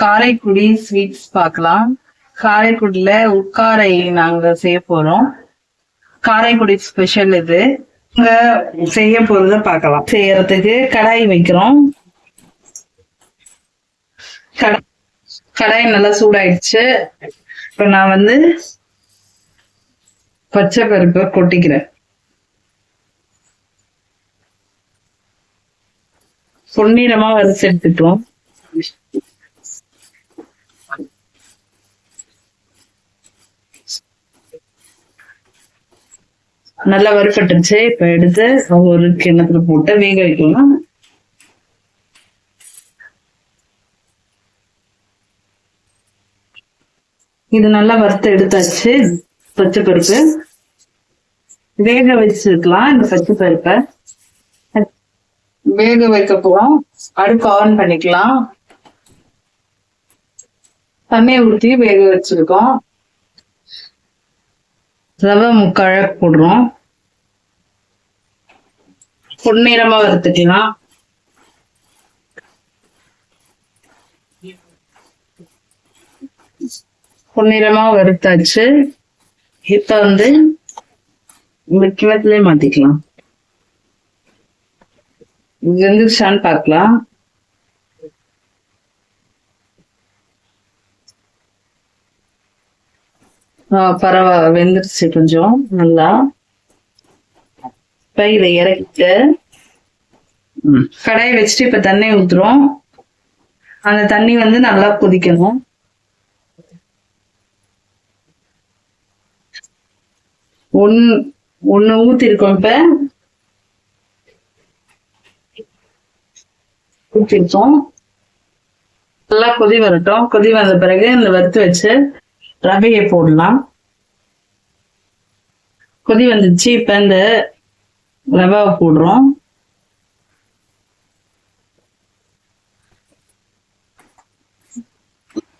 Karaikudi sweets பார்க்கலாம். காரைக்குடியில உட்காரை நாங்க செய்ய போறோம். காரைக்குடி ஸ்பெஷல் இது. இங்க செய்ய போறத பார்க்கலாம். செய்யறதுக்கு கடாய் வைக்கிறோம். கடாய் கடாய் நல்லா சூடாயிடுச்சு. இப்ப நான் வந்து பச்சை பருப்பை கொட்டிக்கிறேன். பொன்னிறமா வறுத்து எடுத்துட்டோம் நல்லா வறுப்பட்டுருச்சு இப்ப எடுத்து ஒரு கிண்ணத்துல போட்டு வேக வைக்கலாம் இது நல்லா வறுத்து எடுத்தாச்சு. பச்சை பருப்பு. வேக வச்சிருக்கலாம் இந்த பச்சை பருப்பை. வேக வைக்க போறோம் அடுப்பு ஆன் பண்ணிக்கலாம். தண்ணியை ஊற்றி வேக வச்சிருக்கோம். ரவை முக்காழ போடுறோம் பொன்னிறமா வறுத்துக்கலாம் பொன்னிறமா வறுத்தாச்சு. இப்ப வந்து இந்த கிணத்துலயே மாத்திக்கலாம். வெந்துருச்சான்னு பார்க்கலாம். பரவாயில்ல வெந்துருச்சு கொஞ்சம் நல்லா. இப்ப இதை இறக்கிட்டு கடாயை வச்சுட்டு இப்ப தண்ணி ஊத்துறோம். அந்த தண்ணி வந்து நல்லா கொதிக்கணும். ஒன் ஒண்ணு ஊத்திருக்கோம் இப்ப. ஊத்திருக்கோம். நல்லா கொதி வரட்டும். கொதி வந்த பிறகு இந்த வறுத்து வச்சு ரவையை போடலாம். கொதி வந்துச்சு. இப்ப இந்த ரவாவை போடுறோம்.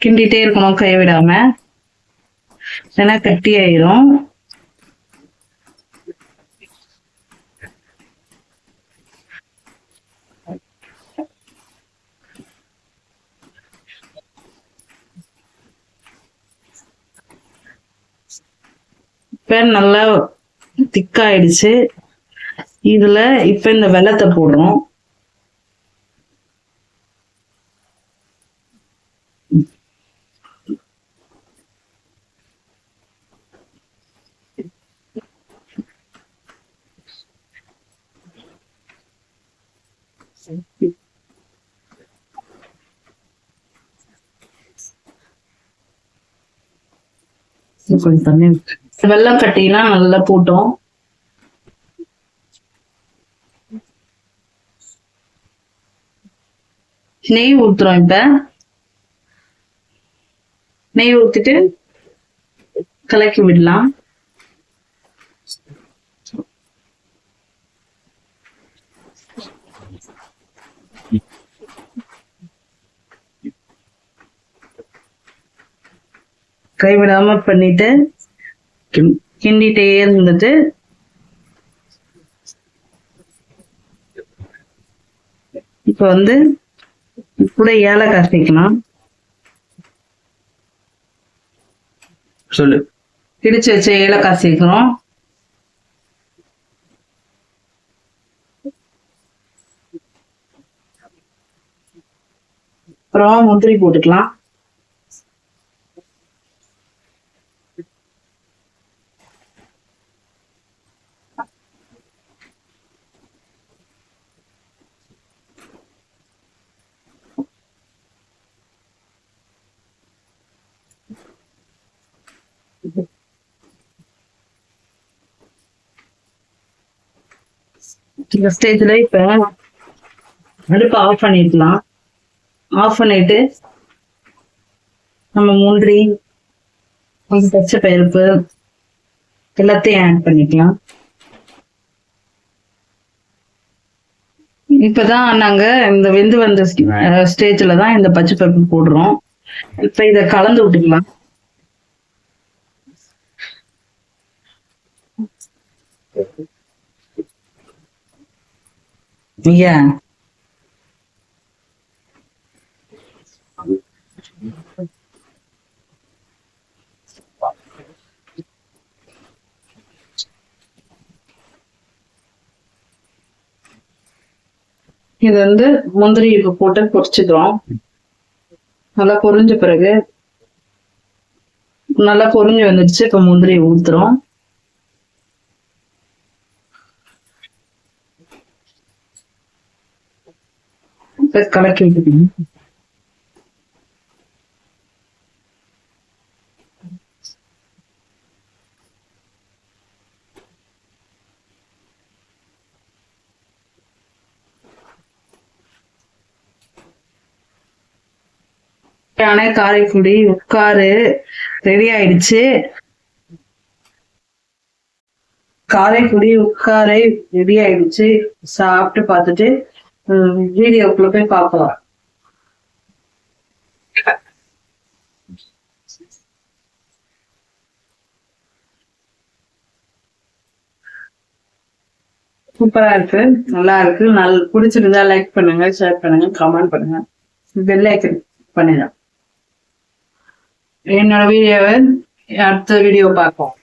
கிண்டிட்டே இருக்கணும் கை விடாம. ஏன்னா கட்டி ஆயிரும். இப்ப நல்லா திக்காயிடுச்சு. இதுல இப்ப இந்த வெள்ளத்தை போடுறோம். கொஞ்சம் தண்ணி விட்டு வெள்ளம் கட்டிலாம் நல்லா போட்டோம். நெய் ஊத்துறோம் இப்ப. நெய் ஊத்திட்டு கலக்கி விடலாம். கைவிடாம பண்ணிட்டு கிண்டிட்டே இருந்தது இப்ப வந்து கூட ஏலக்காய் சேர்க்கலாம் சொல்லு இடிச்சு வச்ச ஏலக்காய் சேர்க்கிறோம் அப்புறம் முந்திரி போட்டுக்கலாம் இந்த ஸ்டேஜ்ல இப்ப அடுப்பு ஆஃப் பண்ணிடலாம் ஆஃப் பண்ணிட்டு நம்ம முந்திரி கொஞ்சம் பச்சை பருப்பு எல்லாத்தையும் ஆட் பண்ணிக்கலாம். இப்பதான் நாங்க இந்த வெந்து வந்த ஸ்டேஜ்ல தான் இந்த பச்சை பருப்பு போடுறோம். இப்ப இத கலந்து விட்டுக்கலாம். Yeah. இது வந்து முந்திரி இப்போ போட்டு பொரிச்சிக்கிறோம் நல்லா பொரிஞ்ச பிறகு நல்லா பொரிஞ்சு வந்துடுச்சு இப்போ முந்திரி ஊத்துறோம் இப்ப கலக்கி விட்டுக்கணும் யானை காரைக்குடி உட்காரு. ரெடி ஆயிடுச்சு. காரைக்குடி உட்காரை. ரெடி ஆயிடுச்சு. சாப்பிட்டு பார்த்துட்டு வீடியோக்குள்ள போய் பார்க்கலாம் சூப்பரா இருக்கு. நல்லா இருக்கு. நல் பிடிச்சிருந்தா லைக் பண்ணுங்க ஷேர் பண்ணுங்க கமெண்ட் பண்ணுங்க. பெல் ஐக்கன் பண்ணிடலாம். என்னோட வீடியோவை அடுத்த வீடியோ பார்ப்போம்.